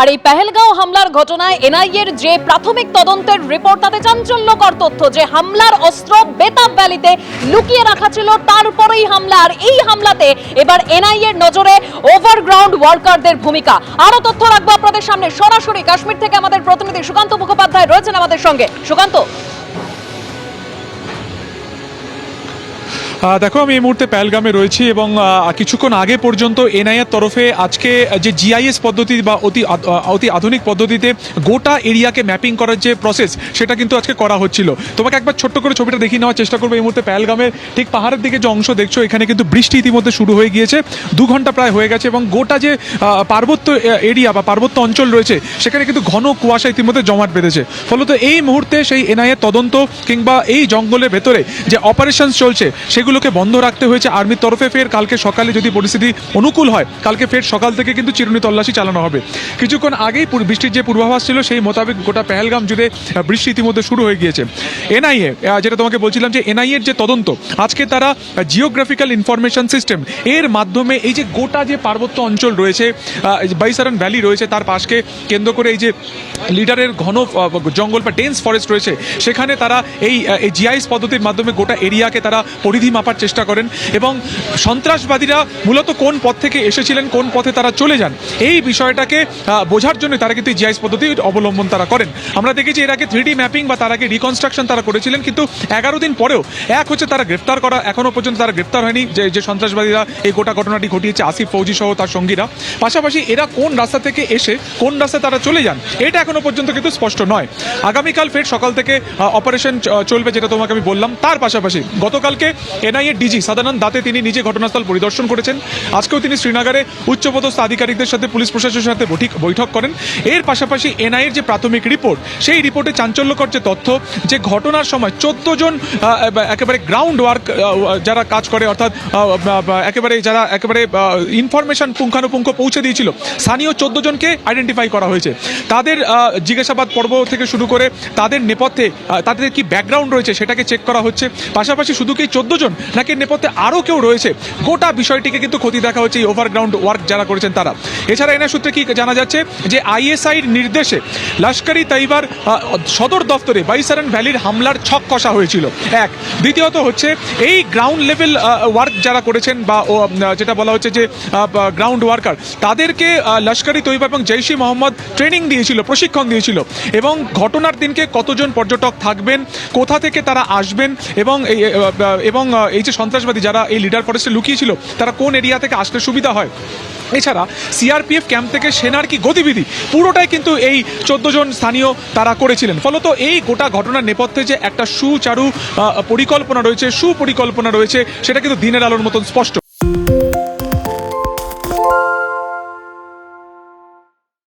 আর এই পেহেলগাঁও হামলার ঘটনায় এনআইএর যে প্রাথমিক তদন্তের রিপোর্ট, তাতে চাঞ্চল্যকর তথ্য যে হামলার অস্ত্র বেতাব ভ্যালিতে লুকিয়ে রাখা ছিল তারপরেই হামলা। আর এই হামলাতে এবার এনআইএর নজরে ওভারগ্রাউন্ড ওয়ার্কারদের ভূমিকা। আরও তথ্য রাখব আপনাদের সামনে। সরাসরি কাশ্মীর থেকে আমাদের প্রতিনিধি সুকান্ত মুখোপাধ্যায় রয়েছেন আমাদের সঙ্গে। সুকান্ত? দেখো, আমি এই মুহূর্তে প্যালগামে রয়েছি এবং কিছুক্ষণ আগে পর্যন্ত এনআইএর তরফে আজকে যে জিআইএস পদ্ধতি বা অতি অতি আধুনিক পদ্ধতিতে গোটা এরিয়াকে ম্যাপিং করার যে প্রসেস সেটা কিন্তু আজকে করা হচ্ছিল। তোমাকে একবার ছোট্ট করে ছবিটা দেখিয়ে নেওয়ার চেষ্টা করব এই মুহূর্তে প্যালগামের ঠিক পাহাড়ের দিকে যে অংশ দেখছ, এখানে কিন্তু বৃষ্টি ইতিমধ্যে শুরু হয়ে গিয়েছে। দু ঘণ্টা প্রায় হয়ে গেছে এবং গোটা যে পার্বত্য এরিয়া বা পার্বত্য অঞ্চল রয়েছে, সেখানে কিন্তু ঘন কুয়াশা ইতিমধ্যে জমাট বেঁধেছে। ফলত এই মুহূর্তে সেই এনআইএ তদন্ত কিংবা এই জঙ্গলের ভেতরে যে অপারেশন চলছে সেগুলোকে বন্ধ রাখতে হয়েছে আর্মির তরফে। ফের কালকে সকালে যদি পরিস্থিতি অনুকূল হয়, কালকে ফের সকাল থেকে কিন্তু চিরুনি তল্লাশি চালানো হবে। কিছুক্ষণ আগেই বৃষ্টির যে পূর্বাভাস ছিল, সেই মোতাবেক গোটা পেহেলগাম জুড়ে বৃষ্টি ইতিমধ্যে শুরু হয়ে গিয়েছে। এনআইএ যেটা তোমাকে বলছিলাম যে এনআইএর যে তদন্ত, আজকে তারা জিওগ্রাফিক্যাল ইনফরমেশন সিস্টেম এর মাধ্যমে এই যে গোটা যে পার্বত্য অঞ্চল রয়েছে বাইসারন ভ্যালি রয়েছে, তার পাশকে কেন্দ্র করে এই যে লিডারের ঘন জঙ্গল বা ডেন্স ফরেস্ট রয়েছে, সেখানে তারা এই জিআইএস পদ্ধতির মাধ্যমে গোটা এরিয়াকে তারা পরিধি মাপার চেষ্টা করেন এবং সন্ত্রাসবাদীরা মূলত কোন পথ থেকে এসেছিলেন, কোন পথে তারা চলে যান, এই বিষয়টাকে বোঝার জন্য তারা কিন্তু জিআইএস পদ্ধতি অবলম্বন তারা করেন। আমরা দেখেছি এর আগে থ্রি ম্যাপিং বা তার আগে রিকনস্ট্রাকশন তারা করেছিলেন, কিন্তু এগারো দিন পরেও এক হচ্ছে তারা গ্রেফতার করা এখনও পর্যন্ত তারা গ্রেফতার হয়নি। যে যে সন্ত্রাসবাদীরা এই গোটা ঘটনাটি ঘটিয়েছে, আসিফ ফৌজি সহ তার সঙ্গীরা। পাশাপাশি এরা কোন রাস্তা থেকে এসে, কোন রাস্তায় তারা চলে যান, এটা এখনও পর্যন্ত কিন্তু স্পষ্ট নয়। আগামীকাল ফের সকাল থেকে অপারেশন চলবে যেটা তোমাকে আমি বললাম। তার পাশাপাশি গতকালকে এনআইএ ডিজি সাদানন্দ দাতে তিনি নিজে ঘটনাস্থল পরিদর্শন করেছেন। আজকেও তিনি শ্রীনগরে উচ্চপদস্থ আধিকারিকদের সাথে পুলিশ প্রশাসনের সাথে বৈঠক- বৈঠক করেন। এর পাশাপাশি এনআইএর যে প্রাথমিক রিপোর্ট, সেই রিপোর্টে চাঞ্চল্যকর যে তথ্য, যে ঘটনার সময় চোদ্দ জন একেবারে গ্রাউন্ড ওয়ার্ক যারা কাজ করে, অর্থাৎ একেবারে যারা একেবারে ইনফরমেশন পুঙ্খানুপুঙ্খ পৌঁছে দিয়েছিল, স্থানীয় চোদ্দ জনকে আইডেন্টিফাই করা হয়েছে। তাদের জিজ্ঞাসাবাদ পর্ব থেকে শুরু করে তাদের নেপথ্যে তাদের কি ব্যাকগ্রাউন্ড রয়েছে সেটাকে চেক করা হচ্ছে। পাশাপাশি শুধু কি চোদ্দ জন নাকি নেপথ্যে আরও কেউ রয়েছে? গোটা বিষয়টিকে কিন্তু ক্ষতি দেখা হচ্ছে এই ওভারগ্রাউন্ড ওয়ার্ক যারা করেছেন তারা। এছাড়া এনার সূত্রে কি জানা যাচ্ছে যে আইএসআইর নির্দেশে লস্করি তাইবার সদর দফতরে বাইসারান ভ্যালির হামলার ছক কষা হয়েছিল। এক। দ্বিতীয়ত হচ্ছে এই গ্রাউন্ড লেভেল ওয়ার্ক যারা করেছেন বা যেটা বলা হচ্ছে যে গ্রাউন্ড ওয়ার্কার তাদেরকে লস্করি তৈবা এবং জৈশি মোহাম্মদ ট্রেনিং দিয়েছিল, প্রশিক্ষণ দিয়েছিল এবং ঘটনার দিনকে কতজন পর্যটক থাকবেন, কোথা থেকে তারা আসবেন এবং এবং এই যে সন্ত্রাসবাদী যারা এই লিডার ফরেস্টে লুকিয়েছিল, তারা কোন এরিয়া থেকে আসলে সুবিধা হয়? এছাড়া সিআরপিএফ ক্যাম্প থেকে সেনার কি গতিবিধি? পুরোটাই কিন্তু এই চোদ্দ জন স্থানীয় তারা করেছিলেন। ফলত এই গোটা ঘটনার নেপথ্যে যে একটা সুচারু পরিকল্পনা রয়েছে, সুপরিকল্পনা রয়েছে, সেটা কিন্তু দিনের আলোর মতন স্পষ্ট।